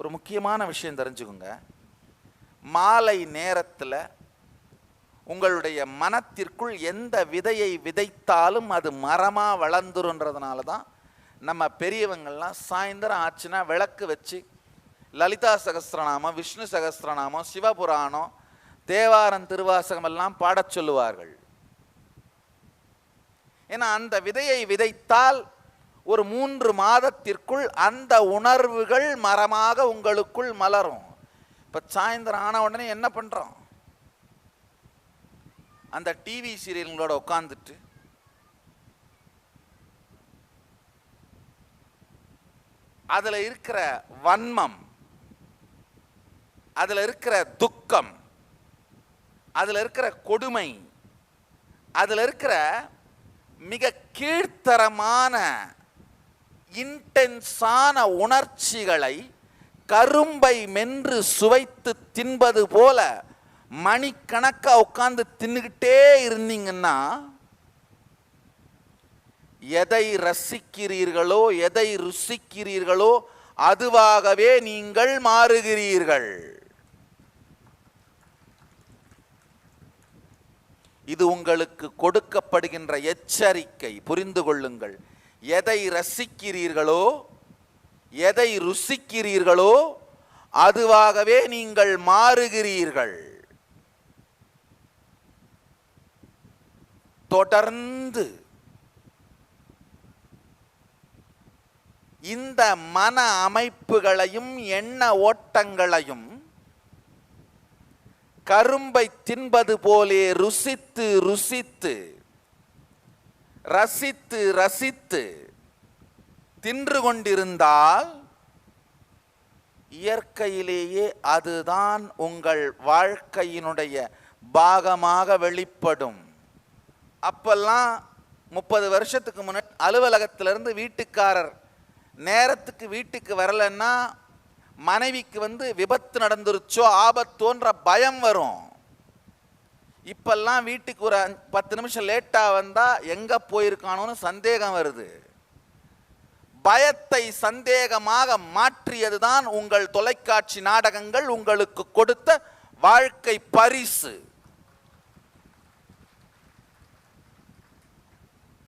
ஒரு முக்கியமான விஷயம் தெரிஞ்சுக்கோங்க. மாலை நேரத்தில் உங்களுடைய மனத்திற்குள் எந்த விதையை விதைத்தாலும் அது மரமாக வளர்ந்துருன்றதுனால தான் நம்ம பெரியவங்கள்லாம் சாயந்தரம் ஆச்சுன்னா விளக்கு வச்சு லலிதா சகஸ்திரநாமம் விஷ்ணு சகஸ்திரநாமம் சிவபுராணம் தேவாரம் திருவாசகம் எல்லாம் பாடச் சொல்லுவார்கள். ஏன்னா அந்த விதையை விதைத்தால் ஒரு மூன்று மாதத்திற்குள் அந்த உணர்வுகள் மரமாக உங்களுக்குள் மலரும். இப்போ சாயந்தரம் ஆன உடனே என்ன பண்ணுறோம் அந்த டிவி சீரியல்களோட உட்காந்துட்டு அதில் இருக்கிற வன்மம் அதில் இருக்கிற துக்கம் அதில் இருக்கிற கொடுமை அதில் இருக்கிற மிக கீழ்த்தரமான இன்டென்ஸான உணர்ச்சிகளை கரும்பை மென்று சுவைத்து தின்பது போல மணிக்கணக்கா உட்கார்ந்து தின்னுக்கிட்டே இருந்தீங்கன்னா எதை ரசிக்கிறீர்களோ எதை ருசிக்கிறீர்களோ அதுவாகவே நீங்கள் மாறுகிறீர்கள். இது உங்களுக்கு கொடுக்கப்படுகின்ற எச்சரிக்கை. புரிந்து கொள்ளுங்கள். எதை ரசிக்கிறீர்களோ எதை ருசிக்கிறீர்களோ அதுவாகவே நீங்கள் மாறுகிறீர்கள். தொடர்ந்து இந்த மன அமைப்புகளையும் எண்ண ஓட்டங்களையும் கரும்பை தின்பது போலே ருசித்து ருசித்து ரசித்து ரசித்து தின்று கொண்டிருந்தால் இயற்கையிலேயே அதுதான் உங்கள் வாழ்க்கையினுடைய பாகமாக வெளிப்படும். அப்பெல்லாம் முப்பது வருஷத்துக்கு முன்னாடி அலுவலகத்திலிருந்து வீட்டுக்காரர் நேரத்துக்கு வீட்டுக்கு வரலைன்னா மனைவிக்கு வந்து விபத்து நடந்துருச்சோ ஆபத்தோன்ற பயம் வரும். இப்பெல்லாம் வீட்டுக்கு ஒரு பத்து நிமிஷம் லேட்டாக வந்தால் எங்கே போயிருக்கானோன்னு சந்தேகம் வருது. பயத்தை சந்தேகமாக மாற்றியது தான் உங்கள் தொலைக்காட்சி நாடகங்கள் உங்களுக்கு கொடுத்த வாழ்க்கை பரிசு.